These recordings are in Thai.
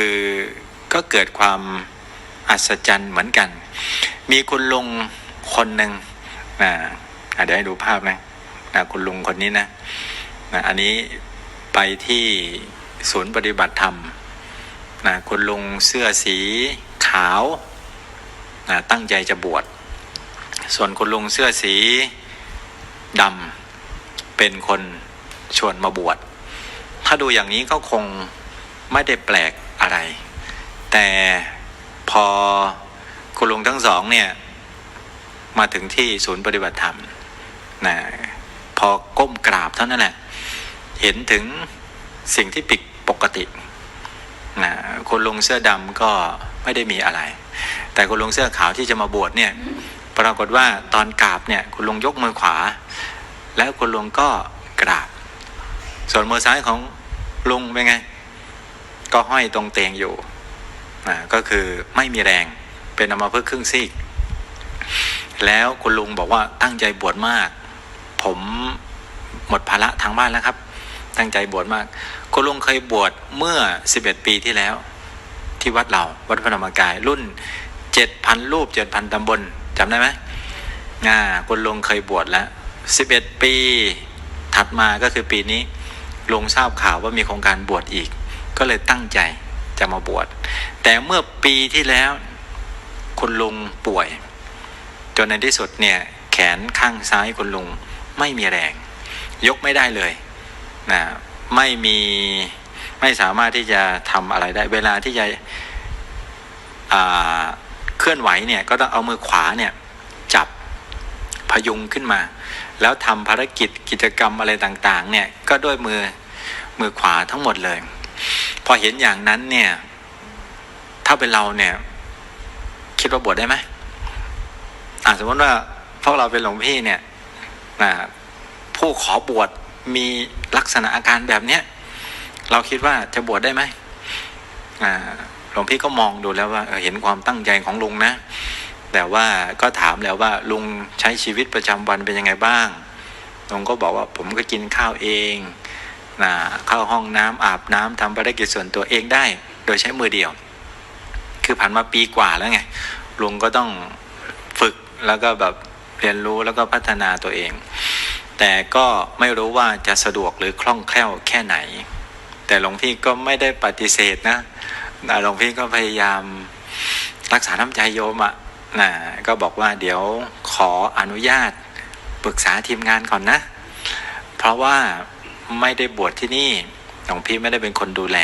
คือก็เกิดความอัศจรรย์เหมือนกัน มีคุณลุงคนหนึ่งนะอะเดี๋ยวให้ดูภาพนะนะคุณลุงคนนี้นะนะอันนี้ไปที่ศูนย์ปฏิบัติธรรมนะคุณลุงเสื้อสีขาวนะตั้งใจจะบวช ส่วนคุณลุงเสื้อสีดำเป็นคนชวนมาบวช ถ้าดูอย่างนี้ก็คงไม่ได้แปลก อะไร แต่พอคุณลุงทั้งสองเนี่ย มาถึงที่ศูนย์ปฏิบัติธรรมนะพอก้มกราบเท่านั้นแหละ เห็นถึงสิ่งที่ผิดปกตินะคุณลุงเสื้อดำก็ไม่ได้มีอะไร แต่คุณลุงเสื้อขาวที่จะมาบวชเนี่ย ปรากฏว่าตอนกราบเนี่ยคุณลุงยกมือขวา แล้วคุณลุงก็กราบ ส่วนมือซ้ายของลุงเป็นไง ก็ห้อยตรงเตียงอยู่นะก็คือไม่มีแรงเป็นอัมพฤกษ์ครึ่งซีก แล้วคุณลุงบอกว่าตั้งใจบวชมาก ผมหมดภาระทางบ้านแล้วครับ ตั้งใจบวชมาก คุณลุงเคยบวชเมื่อ 11 ปีที่แล้ว ที่วัดเราวัดพระธรรมกายรุ่น 7,000 รูป 7,000ตำบลจำได้ไหมอ่าคุณลุงเคยบวชแล้ว 11 ปีถัดมาก็คือปีนี้ลุงทราบข่าวว่ามีโครงการบวชอีก ก็เลยตั้งใจจะมาบวช แต่เมื่อปีที่แล้วคุณลุงป่วย จนในที่สุดเนี่ยแขนข้างซ้ายคุณลุงไม่มีแรง ยกไม่ได้เลยนะไม่มีไม่สามารถที่จะทำอะไรได้ เวลาที่จะเคลื่อนไหวเนี่ยก็ต้องเอามือขวาเนี่ยจับพยุงขึ้นมา แล้วทำภารกิจกิจกรรมอะไรต่างๆเนี่ยก็ด้วยมือมือขวาทั้งหมดเลย พอเห็นอย่างนั้นเนี่ย ถ้าเป็นเราเนี่ย คิดว่าบวชได้ไหมอ่าสมมติว่าพวกเราเป็นหลวงพี่เนี่ยนะผู้ขอบวชมีลักษณะอาการแบบเนี้ยเราคิดว่าจะบวชได้ไหมอ่าหลวงพี่ก็มองดูแล้วว่าเเห็นความตั้งใจของลุงนะ แต่ว่าก็ถามแล้วว่า ลุงใช้ชีวิตประจำวันเป็นยังไงบ้างลุงก็บอกว่าผมก็กินข้าวเอง เข้าห้องน้ำอาบน้ำทำภารกิจส่วนตัวเองได้ โดยใช้มือเดียว คือผ่านมาปีกว่าแล้วไงลุงก็ต้องฝึกแล้วก็แบบเรียนรู้แล้วก็พัฒนาตัวเอง แต่ก็ไม่รู้ว่าจะสะดวกหรือคล่องแคล่วแค่ไหน แต่หลวงพี่ก็ไม่ได้ปฏิเสธนะหลวงพี่ก็พยายามรักษาน้ำใจโยมอะนะก็บอกว่าเดี๋ยวขออนุญาตปรึกษาทีมงานก่อนนะ เพราะว่า ไม่ได้บวชที่นี่หลวงพี่ไม่ได้เป็นคนดูแล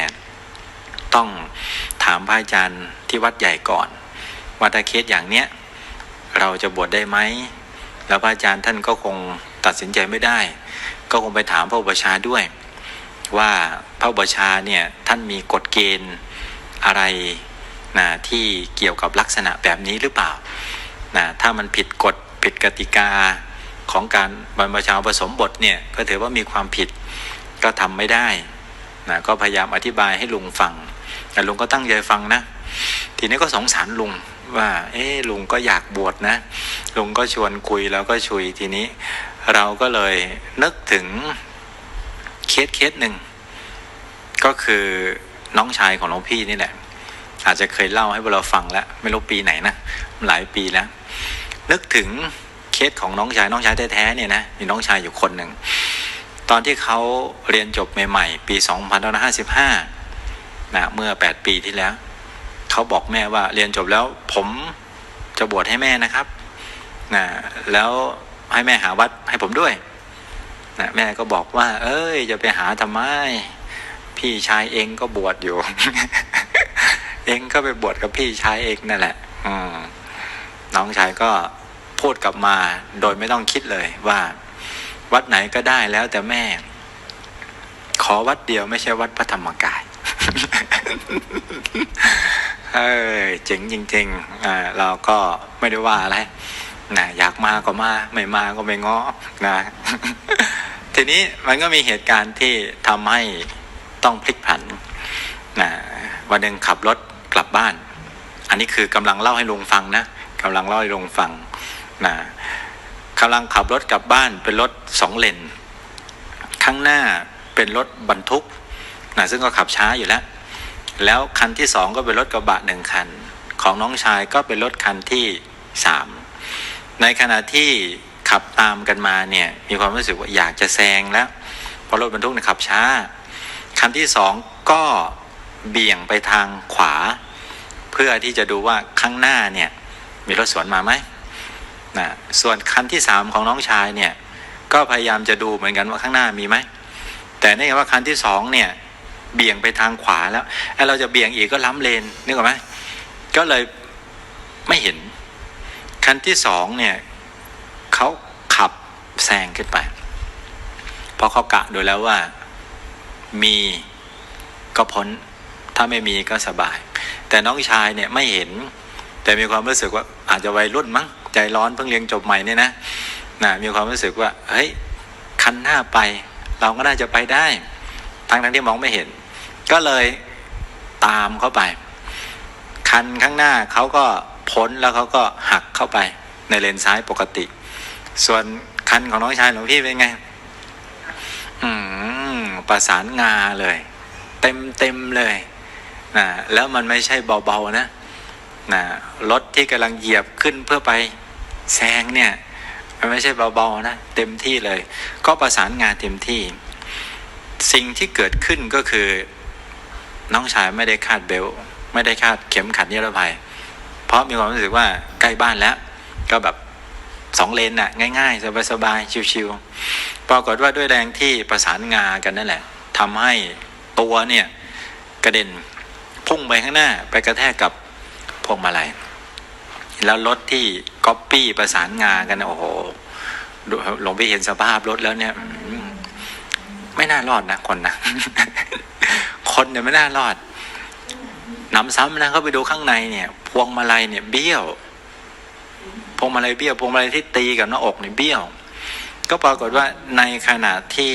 ต้องถามพระอาจารย์ที่วัดใหญ่ก่อนว่าถ้าเคสอย่างเนี้ยเราจะบวชได้ไหมแล้วพระอาจารย์ท่านก็คงตัดสินใจไม่ได้ ก็คงไปถามพระอุปชาด้วย ว่าพระอุปชาเนี่ยท่านมีกฎเกณฑ์อะไรนะที่เกี่ยวกับลักษณะแบบนี้หรือเปล่านะถ้ามันผิดกฎผิดกติกาของการบรรพชาผสมบทเนี่ยก็ถือว่ามีความผิด ก็ทำไม่ได้นะก็พยายามอธิบายให้ลุงฟัง แต่ลุงก็ตั้งใจฟังนะ ทีนี้ก็สงสารลุงว่า เอ๊ลุงก็อยากบวชนะ ลุงก็ชวนคุยแล้วก็ชุยทีนี้ เราก็เลยนึกถึงเคสเคสหนึ่งก็คือน้องชายของหลวงพี่นี่แหละ อาจจะเคยเล่าให้พวกเราฟังแล้ว ไม่รู้ปีไหนนะหลายปีแล้ว นึกถึงเคสของน้องชายน้องชายแท้ๆเนี่ยนะมีน้องชายอยู่คนหนึ่ง ตอนที่เขาเรียนจบใหม่ๆ ปี 2555นะเมื่อ 8 ปีที่แล้ว เขาบอกแม่ว่าเรียนจบแล้วผมจะบวชให้แม่นะครับนะแล้วให้แม่หาวัดให้ผมด้วยนะแม่ก็บอกว่า เอ้ย จะไปหาทำไม พี่ชายเองก็บวชอยู่ เองก็ไปบวชกับพี่ชายเองนั่นแหละน้องชายก็พูดกลับมาโดยไม่ต้องคิดเลยว่า วัดไหนก็ได้แล้วแต่แม่ ขอวัดเดียวไม่ใช่วัดพระธรรมกาย เออเจ๋งจริงๆอ่าเราก็ไม่ได้ว่าอะไรนะอยากมาก็มา ไม่มาก็ไม่ง้อนะ ทีนี้มันก็มีเหตุการณ์ที่ทำให้ต้องพลิกผันนะวันหนึ่งขับรถกลับบ้าน อันนี้คือกำลังเล่าให้ลุงฟังนะกำลังเล่าให้ลุงฟังนะ กำลังขับรถกลับบ้านเป็นรถสองเลน ข้างหน้าเป็นรถบรรทุกนะซึ่งก็ขับช้าอยู่แล้ว แล้วคันที่สองก็เป็นรถกระบะหนึ่งคัน ของน้องชายก็เป็นรถคันที่สามในขณะที่ขับตามกันมาเนี่ยมีความรู้สึกว่าอยากจะแซงแล้วเพราะรถบรรทุกเนี่ยขับช้า คันที่สองก็เบี่ยงไปทางขวา เพื่อที่จะดูว่าข้างหน้าเนี่ยมีรถสวนมาไหม นะส่วนคันที่สามของน้องชายเนี่ย ก็พยายามจะดูเหมือนกันว่าข้างหน้ามีไหม แต่เนื่องจากว่าคันที่สองเนี่ย เบี่ยงไปทางขวาแล้วไอ้เราจะเบี่ยงอีกก็ล้ำเลนนึกออกไหมก็เลยไม่เห็น คันที่สองเนี่ยเขาขับแซงขึ้นไปเพราะเขากะโดูแล้วว่ามีก็พ้นถ้าไม่มีก็สบาย แต่น้องชายเนี่ยไม่เห็น แต่มีความรู้สึกว่าอาจจะวัยรุ่นมั้ง ใจร้อนเพิ่งเรียนจบใหม่เนี่ยนะนะมีความรู้สึกว่าเฮ้ยคันหน้าไป เราก็น่าจะไปได้ทั้งทั้งที่มองไม่เห็น ก็เลยตามเข้าไป คันข้างหน้าเขาก็พ้นแล้วเขาก็หักเข้าไปในเลนซ้ายปกติ ส่วนคันของน้องชายหลวงพี่เป็นไง อืมประสานงาเลย เต็มเต็มเลยนะแล้วมันไม่ใช่เบาๆนะนะรถที่กำลังเหยียบขึ้นเพื่อไป แซงเนี่ยมันไม่ใช่เบาๆนะเต็มที่เลย ก็ประสานงานเต็มที่ สิ่งที่เกิดขึ้นก็คือ น้องชายไม่ได้คาดเบลไม่ได้คาดเข็มขัดนิรภัย เพราะมีความรู้สึกว่าใกล้บ้านแล้ว ก็แบบสองเลนน่ะง่าย ๆ สบายๆชิวๆปรากฏว่าด้วยแรงที่ประสานงากันนั่นแหละทำให้ตัวเนี่ยกระเด็นพุ่งไปข้างหน้าไปกระแทกกับพวงมาลัย แล้วรถที่ก๊อปปี้ประสานงานกัน โอ้โหหลวงพี่เห็นสภาพรถแล้วเนี่ย ไม่น่ารอดนะคนนะคนเนี่ยไม่น่ารอดนำซ้ำนะเขาไปดูข้างในเนี่ย พวงมาลัยเนี่ย เบี้ยว พวงมาลัยเบี้ยว พวงมาลัยที่ตีกับหน้าอกเนี่ยเบี้ยว ก็ปรากฏว่าในขณะที่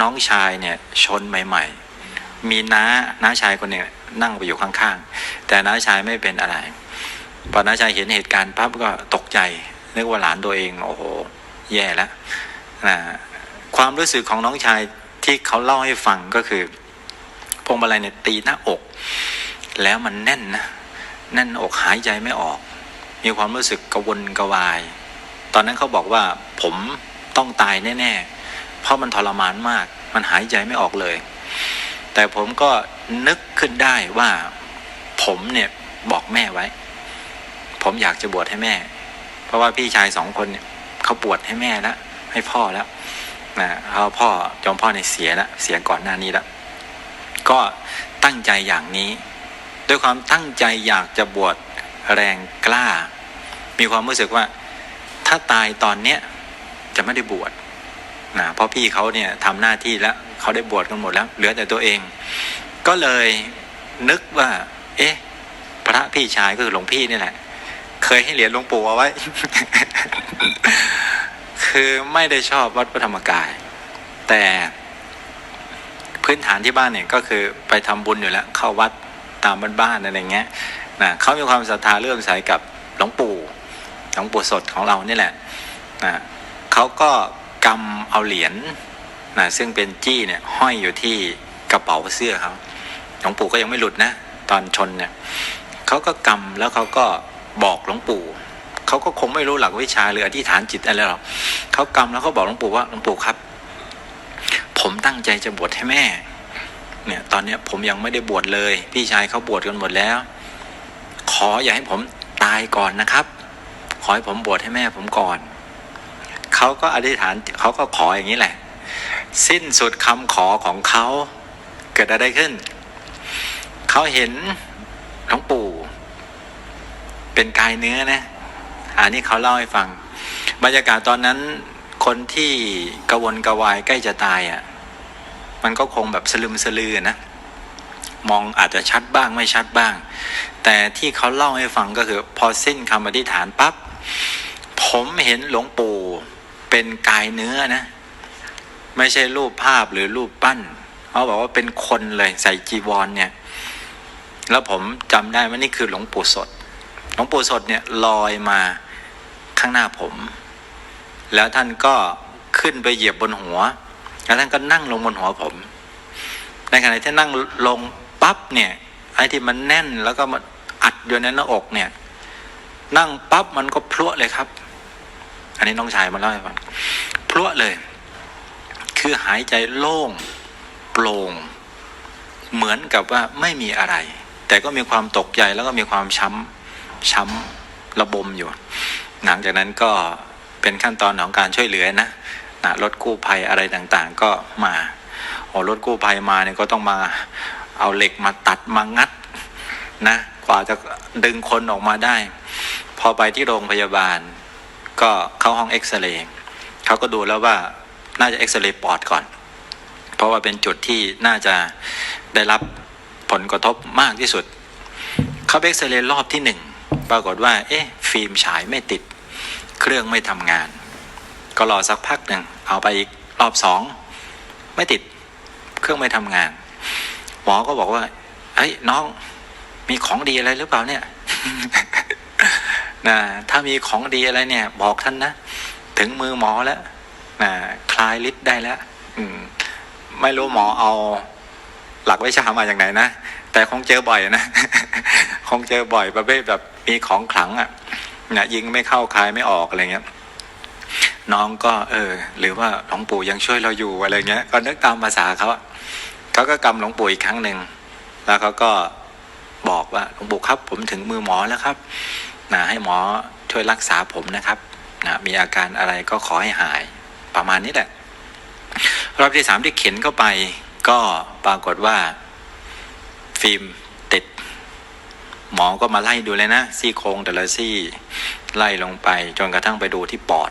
น้องชายเนี่ย ชนใหม่ ๆ มีน้าน้าชายคนหนึ่งนั่งไปอยู่ข้างๆ แต่น้าชายไม่เป็นอะไร พอน้าชายเห็นเหตุการณ์ปั๊บก็ตกใจนึกว่าหลานตัวเองโอ้โหแย่แล้วนะความรู้สึกของน้องชายที่เขาเล่าให้ฟังก็คือ พวงมาลัยเนี่ยตีหน้าอก แล้วมันแน่นนะแน่นอกหายใจไม่ออก มีความรู้สึกกระวนกระวาย ตอนนั้นเขาบอกว่าผมต้องตายแน่ๆ เพราะมันทรมานมาก มันหายใจไม่ออกเลย แต่ผมก็นึกขึ้นได้ว่า ผมเนี่ยบอกแม่ไว้ ผมอยากจะบวชให้แม่ เพราะว่าพี่ชายสองคนเนี่ยเขาบวชให้แม่แล้วให้พ่อแล้วนะเขาพ่อจอมพ่อในยเสียแล้วเสียก่อนหน้านี้แล้วก็ตั้งใจอย่างนี้ ด้วยความตั้งใจอยากจะบวชแรงกล้า มีความรู้สึกว่า ถ้าตายตอนเนี้ยจะไม่ได้บวชนะเพราะพี่เขาเนี่ยทำหน้าที่แล้วเขาได้บวชกันหมดแล้ว เหลือแต่ตัวเอง ก็เลยนึกว่า เอ๊ะ พระพี่ชายก็คือหลวงพี่นี่แหละ เคยให้เหรียญหลวงปู่เอาไว้ คือไม่ได้ชอบวัดพระธรรมกาย แต่พื้นฐานที่บ้านเนี่ยก็คือไปทำบุญอยู่แล้ว เข้าวัดตามบ้านๆอะไรเงี้ยนะเขามีความศรัทธาเลื่อมใสกับหลวงปู่หลวงปู่สดของเรานี่แหละนะเขาก็กำเอาเหรียญนะซึ่งเป็นจี้เนี่ยห้อยอยู่ที่กระเป๋าเสื้อเขาหลวงปู่ก็ยังไม่หลุดนะ ตอนชนเนี่ยเขาก็กำแล้วเขาก็ บอกหลวงปู่เขาก็คงไม่รู้หลักวิชาหรืออธิษฐานจิตอะไรหรอกเขากำแล้วเขาบอกหลวงปู่ว่าหลวงปู่ครับ ผมตั้งใจจะบวชให้แม่ เนี่ย ตอนเนี้ยผมยังไม่ได้บวชเลย พี่ชายเขาบวชกันหมดแล้ว ขออย่าให้ผมตายก่อนนะครับ ขอให้ผมบวชให้แม่ผมก่อนเขาก็อธิษฐานเขาก็ขออย่างนี้แหละ สิ้นสุดคำขอของเขาเกิดอะไรขึ้นเขาเห็นหลวงปู่ เป็นกายเนื้อนะอันนี้เขาเล่าให้ฟัง บรรยากาศตอนนั้นคนที่กระวนกระวายใกล้จะตายอะ่ะมันก็คงแบบสลึมสลือนะมองอาจจะชัดบ้างไม่ชัดบ้าง แต่ที่เขาเล่าให้ฟังก็คือ พอสิ้นคำอธิษฐานปั๊บผมเห็นหลวงปู่เป็นกายเนื้อนะไม่ใช่รูปภาพหรือรูปปั้นเขาบอกว่าเป็นคนเลยใส่จีวรเนี่ย แล้วผมจำได้ว่านี่คือหลวงปู่สด ลวงปู่สดเนี่ยลอยมาข้างหน้าผม แล้วท่านก็ขึ้นไปเหยียบบนหัว แล้วท่านก็นั่งลงบนหัวผม ในขณะที่นั่งลงปั๊บเนี่ยไอ้ที่มันแน่นแล้วก็มันอัดอยู่ในหน้าอกเนี่ย นั่งปั๊บมันก็พลวเลยครับ อันนี้น้องชายมาเล่าให้ฟังพลวเลย คือหายใจโล่งโปร่งเหมือนกับว่าไม่มีอะไร แต่ก็มีความตกใจแล้วก็มีความช้ำ ช้ำระบมอยู่ หลังจากนั้นก็เป็นขั้นตอนของการช่วยเหลือนะนะรถกู้ภัยอะไรต่างๆ ก็มาโอ้รถกู้ภัยมาเนี่ยก็ต้องมาเอาเหล็กมาตัดมางัดนะกว่าจะดึงคนออกมาได้ พอไปที่โรงพยาบาล ก็เข้าห้องเอ็กซเรย์เขาก็ดูแล้วว่าน่าจะเอ็กซเรย์ปอดก่อน เพราะว่าเป็นจุดที่น่าจะได้รับผลกระทบมากที่สุด เขาเอ็กซเรย์รอบที่หนึ่ง ปรากฏว่า เอ๊ะ ฟิล์มฉายไม่ติด เครื่องไม่ทำงาน ก็รอสักพักหนึ่งเอาไปอีกรอบสองไม่ติด เครื่องไม่ทำงาน หมอก็บอกว่าเฮ้ยน้องมีของดีอะไรหรือเปล่าเนี่ยนะถ้ามีของดีอะไรเนี่ย บอกท่านนะ ถึงมือหมอแล้วนะคลายฤทธิ์ได้แล้วอืมไม่รู้หมอเอาหลักวิชามาจากไหนนะ แต่คงเจอบ่อยนะ คงเจอบ่อยประเภทแบบมีของขลังอะ่ะนะยิงไม่เข้าคลายไม่ออกอะไรเงี้ย น้องก็เออ หรือว่าหลวงปู่ยังช่วยเราอยู่อะไรเงี้ย ก็นึกตามภาษาเขาเขาก็กำหลวงปู่อีกครั้งหนึ่งแล้วเขาก็บอกว่าหลวงปู่ครับ ผมถึงมือหมอแล้วครับนะให้หมอช่วยรักษาผมนะครับนะมีอาการอะไรก็ขอให้หายประมาณนี้แหละรอบที่สามที่เข็นเข้าไป ก็ปรากฏว่า ฟิล์ม หมอก็มาไล่ดูเลยนะ ซี่โครงแต่ละซี่ไล่ลงไปจนกระทั่งไปดูที่ปอด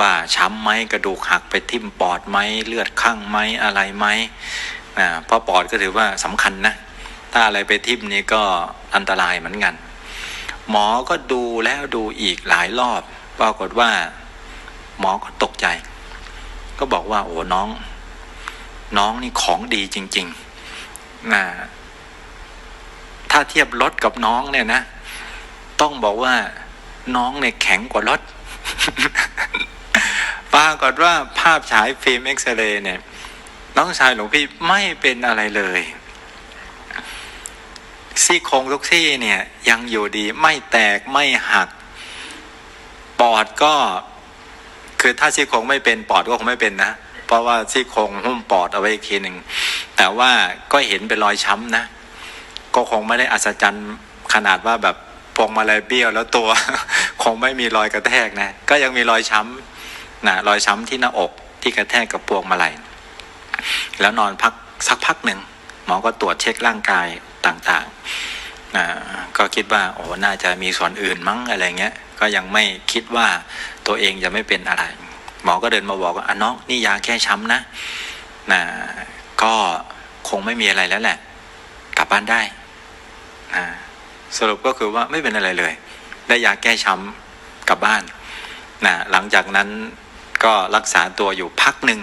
ว่าช้ำไหมกระดูกหักไปทิ่มปอดไหมเลือดข้างไหมอะไรไหมนะเพราะปอดก็ถือว่าสำคัญนะ ถ้าอะไรไปทิ่มนี่ก็อันตรายเหมือนกัน หมอก็ดูแล้วดูอีกหลายรอบปรากฏว่า หมอก็ตกใจ ก็บอกว่าโอ้น้อง น้องนี่ของดีจริงๆนะ ถ้าเทียบรถกับน้องเนี่ยนะ ต้องบอกว่าน้องเนี่ยแข็งกว่ารถปรากฏว่าภาพฉายฟิล์มเอ็กซเรย์เนี่ย น้องชายหลวงพี่ไม่เป็นอะไรเลยซี่โครงทุกซี่เนี่ย ยังอยู่ดีไม่แตกไม่หัก ปอดก็ คือถ้าซี่โครงไม่เป็นปอดก็คงไม่เป็นนะ เพราะว่าซี่โครงหุ้มปอดเอาไว้อีกทีหนึ่งแต่ว่าก็เห็นเป็นรอยช้ำนะ ก็คงไม่ได้อัศจรรย์ขนาดว่าแบบพวงมาลัยเบี้ยวแล้วตัว คงไม่มีรอยกระแทกนะ ก็ยังมีรอยช้ำนะรอยช้ำที่หน้าอกที่กระแทกกับพวงมาลัยแล้วนอนพักสักพักหนึ่งหมอก็ตรวจเช็คร่างกายต่างๆนะก็คิดว่าโอ้น่าจะมีส่วนอื่นมั้งอะไรเงี้ย ก็ยังไม่คิดว่าตัวเองจะไม่เป็นอะไร หมอก็เดินมาบอกว่าอะน้องนี่ยาแก้ช้ำนะนะก็คงไม่มีอะไรแล้วแหละ กลับบ้านได้ สรุปก็คือว่าไม่เป็นอะไรเลย ได้ยาแก้ช้ำกลับบ้านนะหลังจากนั้นก็รักษาตัวอยู่พักหนึ่ง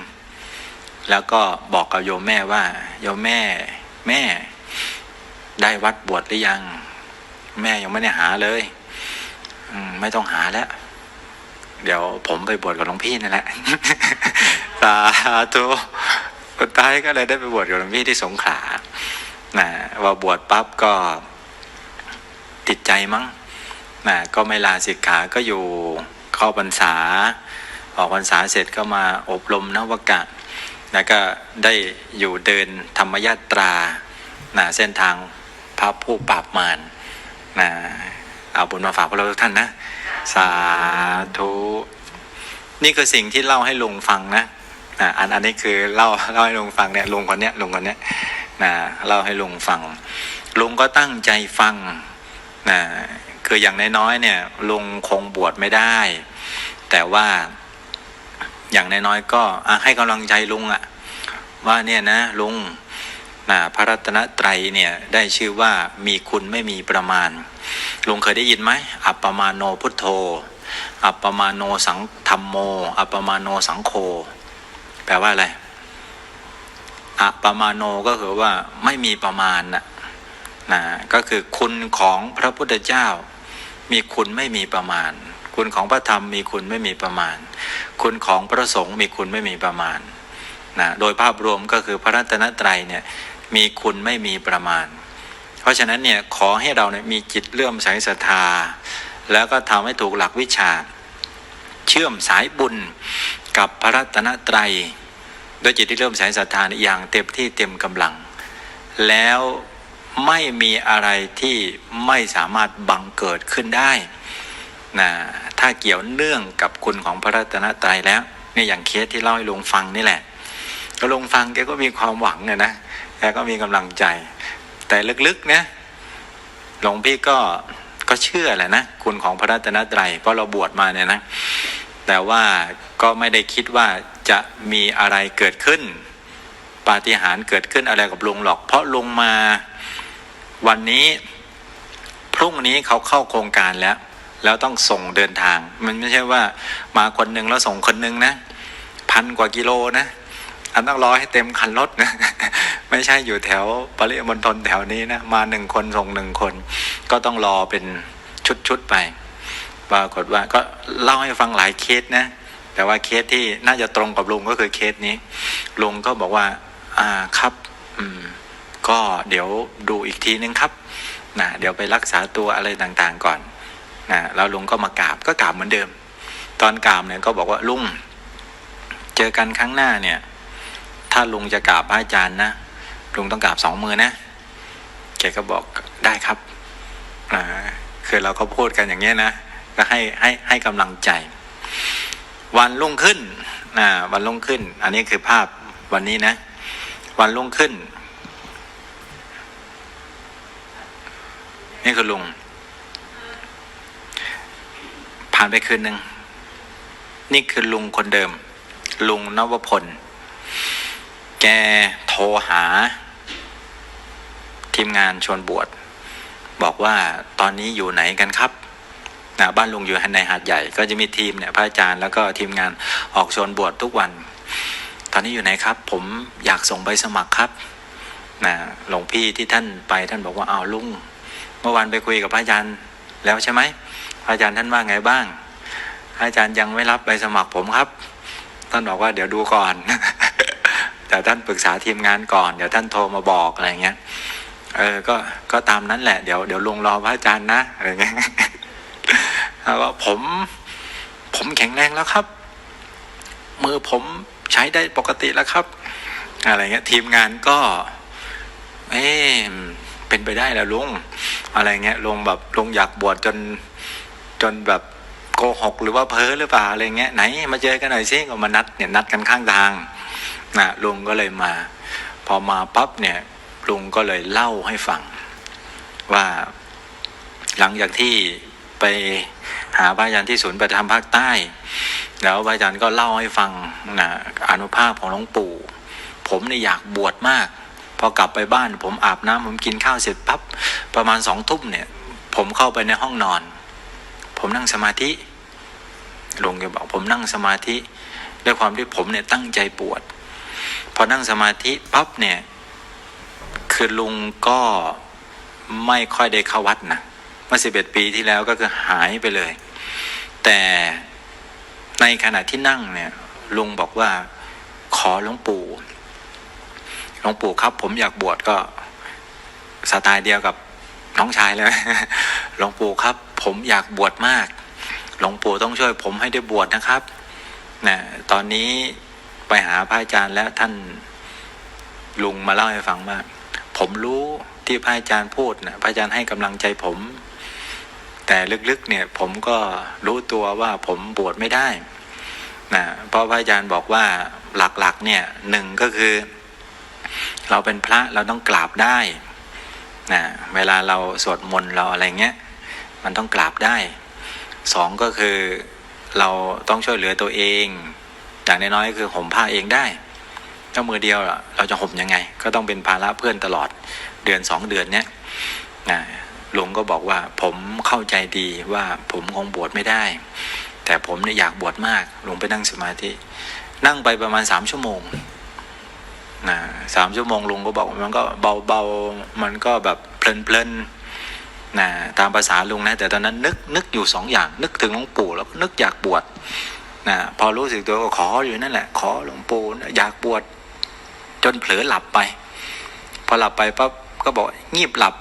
แล้วก็บอกกับโยมแม่ว่า โยมแม่แม่ได้วัดบวชหรือยัง แม่ยังไม่ได้หาเลยไม่ต้องหาแล้ว เดี๋ยวผมไปบวชกับหลวงพี่นั่นแหละสาธุสุดท้ายก็เลยได้ไปบวชกับหลวงพี่ที่สงขลานะว่าบวชปั๊บก็ ติดใจมั้งนะก็ไม่ลาสิกขาก็อยู่เข้าพรรษา ออกพรรษาเสร็จก็มาอบรมนวกะแล้วก็ได้อยู่เดินธรรมยาตรานะเส้นทางพระผู้ปราบมารนะเอาบุญมาฝากพวกเราทุกท่านนะ สาธุ นี่คือสิ่งที่เล่าให้ลุงฟังนะอะอันอันนี้คือเล่าเล่าให้ลุงฟังเนี่ยลุงคนเนี้ยลุงคนเนี้ยนะเล่าให้ลุงฟัง ลุงก็ตั้งใจฟัง นะคืออย่างน้อยๆเนี่ยลุงคงบวชไม่ได้ แต่ว่าอย่างน้อยๆก็ให้กำลังใจลุงอะว่าเนี่ยนะลุงนะพระรัตนตรัยเนี่ยได้ชื่อว่ามีคุณไม่มีประมาณ ลุงเคยได้ยินไหมอัปปมาโนพุทโธ อัปปมาโนสังธรรมโม อัปปมาโนสังโฆแปลว่าอะไรอัปปมาโนก็คือว่าไม่มีประมาณนะ นะก็คือคุณของพระพุทธเจ้า มีคุณไม่มีประมาณ คุณของพระธรรมมีคุณไม่มีประมาณ คุณของพระสงฆ์มีคุณไม่มีประมาณนะโดยภาพรวมก็คือพระรัตนตรัยเนี่ยมีคุณไม่มีประมาณ เพราะฉะนั้นเนี่ยขอให้เราเนี่ยมีจิตเลื่อมใสศรัทธา แล้วก็ทำให้ถูกหลักวิชา เชื่อมสายบุญกับพระรัตนตรัยโดยจิตที่เริ่มใสศรัทธาอย่างเต็มที่เต็มกำลัง แล้ว ไม่มีอะไรที่ไม่สามารถบังเกิดขึ้นได้นะถ้าเกี่ยวเนื่องกับคุณของพระรัตนตรัยแล้วเนี่ยอย่างเคสที่เล่าให้ลุงฟังนี่แหละก็ลุงฟังแกก็มีความหวังเนี่ยนะแกก็มีกำลังใจ แต่ลึกๆนะหลวงพี่ก็ก็เชื่อแหละนะคุณของพระรัตนตรัยเพราะเราบวชมาเนี่ยนะแต่ว่าก็ไม่ได้คิดว่าจะมีอะไรเกิดขึ้น ปาฏิหาริย์เกิดขึ้นอะไรกับลุงหรอก เพราะลุงมา วันนี้พรุ่งนี้เขาเข้าโครงการแล้ว แล้วต้องส่งเดินทาง มันไม่ใช่ว่ามาคนหนึ่งแล้วส่งคนหนึ่งนะพันกว่ากิโลนะอันต้องรอให้เต็มคันรถนะไม่ใช่อยู่แถวปริมณฑลแถวนี้นะมาหนึ่งคนส่งหนึ่งคน ก็ต้องรอเป็นชุดๆไปปรากฏว่าก็เล่าให้ฟังหลายเคสนะ แต่ว่าเคสที่น่าจะตรงกับลุงก็คือเคสนี้ ลุงก็บอกว่า อ่าครับ อืม ก็เดี๋ยวดูอีกทีนึงครับนะเดี๋ยวไปรักษาตัวอะไรต่างๆก่อนนะแล้วลุงก็มากราบก็กราบเหมือนเดิม ตอนกราบเนี่ยก็บอกว่าลุงเจอกันครั้งหน้าเนี่ย ถ้าลุงจะกราบพระอาจารย์นะลุงต้องกราบสองมือนะแกก็บอกได้ครับอ่าคือเราก็พูดกันอย่างเงี้นะก็ให้ให้ให้กำลังใจ วันรุ่งขึ้นนะวันรุ่งขึ้น อันนี้คือภาพวันนี้นะ วันรุ่งขึ้น นี่คือลุง ผ่านไปคืนหนึ่ง นี่คือลุงคนเดิม ลุงนวพล แกโทรหา ทีมงานชวนบวช บอกว่าตอนนี้อยู่ไหนกันครับนะบ้านลุงอยู่ในหาดใหญ่ ก็จะมีทีมเนี่ยพระอาจารย์แล้วก็ทีมงานออกชวนบวชทุกวัน ตอนนี้อยู่ไหนครับ ผมอยากส่งใบสมัครครับนะหลวงพี่ที่ท่านไปท่านบอกว่าอ้าวลุง เมื่อวานไปคุยกับพระอาจารย์แล้วใช่ไหมพระอาจารย์ท่านว่าไงบ้างพระอาจารย์ยังไม่รับใบสมัครผมครับ ท่านบอกว่าเดี๋ยวดูก่อน แต่ท่านปรึกษาทีมงานก่อน เดี๋ยวท่านโทรมาบอกอะไรเงี้ย เออ ก็ ก็ตามนั้นแหละ เดี๋ยวเดี๋ยวลงรอพระอาจารย์นะอะไรเงี้ยแล้วก็ผม ผมแข็งแรงแล้วครับ มือผมใช้ได้ปกติแล้วครับ อะไรเงี้ย ทีมงานก็ เอ๊ เป็นไปได้แล้วลุงอะไรเงี้ยลุงแบบลุงอยากบวชจนจนแบบโกหกหรือว่าเพ้อหรือเปล่าอะไรเงี้ยไหนมาเจอกันหน่อยสิก็มานัดเนี่ยนัดกันข้างทางนะลุงก็เลยมา พอมาปั๊บเนี่ยลุงก็เลยเล่าให้ฟัง ว่าหลังจากที่ไปหาพระอาจารย์ที่ศูนย์ปฏิธรรมภาคใต้ แล้วพระอาจารย์ก็เล่าให้ฟังนะอนุภาพของหลวงปู่ ผมเนี่ยอยากบวชมาก พอกลับไปบ้านผมอาบน้ำผมกินข้าวเสร็จปั๊บประมาณสองทุ่มเนี่ย ผมเข้าไปในห้องนอน ผมนั่งสมาธิลุงแกบอกผมนั่งสมาธิ ด้วยความที่ผมเนี่ยตั้งใจบวชพอนั่งสมาธิปั๊บเนี่ย คือลุงก็ไม่ค่อยได้เข้าวัดนะเมื่อสิบเอ็ดปีที่แล้วก็คือหายไปเลย แต่ในขณะที่นั่งเนี่ยลุงบอกว่าขอหลวงปู่ หลวงปู่ครับ ผมอยากบวชก็สไตล์เดียวกับน้องชายเลยหลวงปู่ครับ ผมอยากบวชมาก หลวงปู่ต้องช่วย ผมให้ได้บวชนะครับนะตอนนี้ไปหาพระอาจารย์แล้วท่านลุงมาเล่าให้ฟังว่าผมรู้ที่พระอาจารย์พูดนะพระอาจารย์ให้กำลังใจผม แต่ลึกๆเนี่ย ผมก็รู้ตัวว่าผมบวชไม่ได้นะเพราะพระอาจารย์บอกว่าหลักๆ เนี่ยหนึ่งก็คือ เราเป็นพระเราต้องกราบได้นะเวลาเราสวดมนต์เราอะไรเงี้ยมันต้องกราบได้สองก็คือเราต้องช่วยเหลือตัวเองอย่างน้อยๆคือห่มผ้าเองได้ถ้ามือเดียวเราจะห่มยังไง ก็ต้องเป็นภาระเพื่อนตลอดเดือนสองเดือนเนี้ยนะหลวงก็บอกว่าผมเข้าใจดีว่าผมคงบวชไม่ได้ แต่ผมเนี่ยอยากบวชมากหลวงไปนั่งสมาธิ นั่งไปประมาณสามชั่วโมง นะสามชั่วโมงลุงก็บอกมันก็เบาๆ มันก็แบบเพลินๆนะตามภาษาลุงนะ แต่ตอนนั้นนึกนึกอยู่สองอย่าง นึกถึงหลวงปู่แล้วนึกอยากบวชนะพอรู้สึกตัวก็ขออยู่นั่นแหละ ขอหลวงปู่อยากบวชจนเผลอหลับไป พอหลับไปปั๊บก็บอกงีบหลับ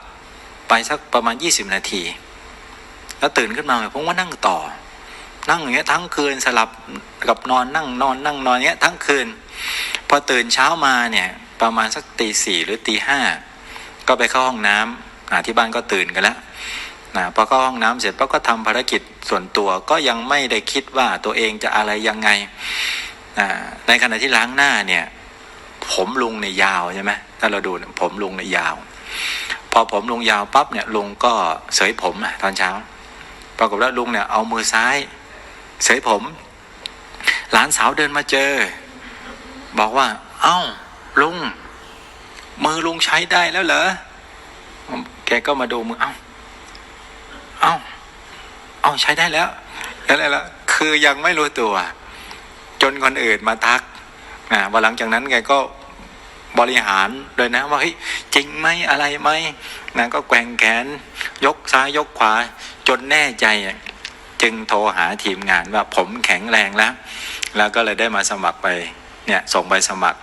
ไปสักประมาณ20นาที แล้วตื่นขึ้นมาผมว่านั่งต่อ นั่งอย่างเงี้ยทั้งคืนสลับกับนอนนั่งนอนนั่งนอนเงี้ยทั้งคืน พอตื่นเช้ามาเนี่ยประมาณสักตีสี่หรือตีห้าก็ไปเข้าห้องน้ำอาที่บ้านก็ตื่นกันแล้วนะพอเข้าห้องน้ำเสร็จปั๊บก็ทำภารกิจส่วนตัวก็ยังไม่ได้คิดว่าตัวเองจะอะไรยังไงอ่าในขณะที่ล้างหน้าเนี่ย ผมลุงเนี่ยยาวใช่ไหมถ้าเราดูเนี่ยผมลุงเนี่ยยาว พอผมลุงยาวปั๊บเนี่ยลุงก็เสยผมอะตอนเช้า ปรากฏว่าลุงเนี่ยเอามือซ้าย เสยผม หลานสาวเดินมาเจอ บอกว่า เอ้า ลุง มือลุงใช้ได้แล้วเหรอ แกก็มาดูมือ เอ้า เอ้า เอ้าใช้ได้แล้วแล้วอะไรละคือยังไม่รู้ตัว จนคนอื่นมาทักนะวันหลังจากนั้นแกก็บริหารเลยนะ ว่าเฮ้ยจริงไหมอะไรไหมนะก็แกว่งแขน ยกซ้ายยกขวา จนแน่ใจจึงโทรหาทีมงานว่าผมแข็งแรงแล้ว แล้วก็เลยได้มาสมัครไป เนี่ยส่งใบสมัคร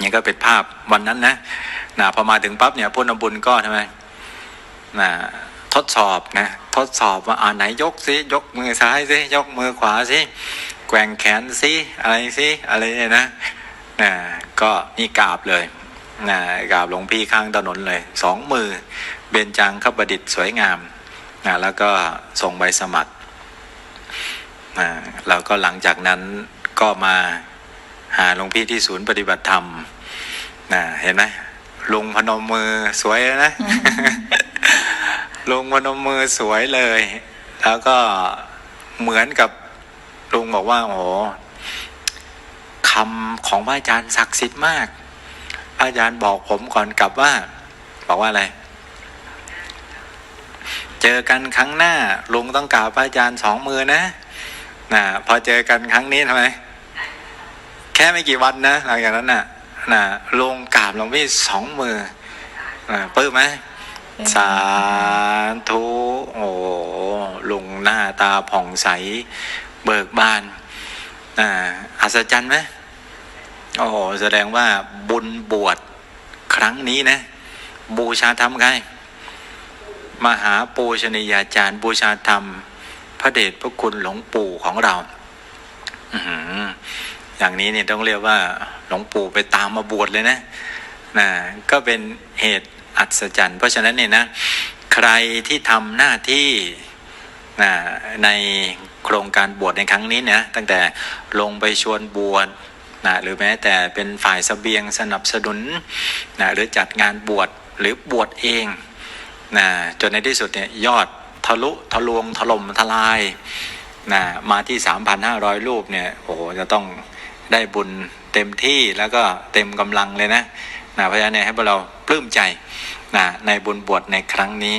นี่ก็เป็นภาพวันนั้นนะนะพอมาถึงปั๊บเนี่ยพลบุญก็ทำไมนะทดสอบนะทดสอบว่าอ่าไหนยกสิยกมือซ้ายสิยกมือขวาสิแกว่งแขนสิอะไรสิอะไรเนี่ยนะนะก็นี่กราบเลยนะกราบหลวงพี่ข้างถนนเลยสองมือเบญจังขประดิษฐ์สวยงามนะแล้วก็ส่งใบสมัครนะแล้วก็หลังจากนั้นก็มา หาหลวงพี่ที่ศูนย์ปฏิบัติธรรมนะเห็นไหมลุงพนมมือสวยนะลุงพนมมือสวยเลย แล้วก็เหมือนกับลุงบอกว่าโอ้คำของพระอาจารย์ศักดิ์สิทธิ์มาก อาจารย์บอกผมก่อนกลับว่า บอกว่าอะไร เจอกันครั้งหน้าลุงต้องกราบพระอาจารย์สองมือนะนะพอเจอกันครั้งนี้ทำไม ค่ไม่กี่วันนะ หลังจากนั้นน่ะนะลุงกราบหลวงพี่สองมือนะปลื้มไหมสาธุโอ้ลุงหน้าตาผ่องใส เบิกบานอ่าอัศจรรย์ไหมโอ้โหแสดงว่าบุญบวชครั้งนี้นะ บูชาธรรมใครมหาปูชนียาจารย์ บูชาธรรม พระเดชพระคุณหลวงปู่ของเรา อื อย่างนี้เนี่ยต้องเรียกว่าหลวงปู่ไปตามมาบวชเลยนะนะก็เป็นเหตุอัศจรรย์ เพราะฉะนั้นเนี่ยนะใครที่ทำหน้าที่นะในโครงการบวชในครั้งนี้เนี่ยตั้งแต่ลงไปชวนบวชนะหรือแม้แต่เป็นฝ่ายสเสบียงสนับสนุนนะหรือจัดงานบวชหรือบวชเองนะจนในที่สุดเนี่ยยอดทะลุทะลวงถล่มทลายนะมาที่ 3,500 รูปเนี่ยโอ้โหจะต้อง ได้บุญเต็มที่แล้วก็เต็มกำลังเลยนะนะเพราะฉะนั้นให้พวกเราปลื้มใจนะในบุญบวชในครั้งนี้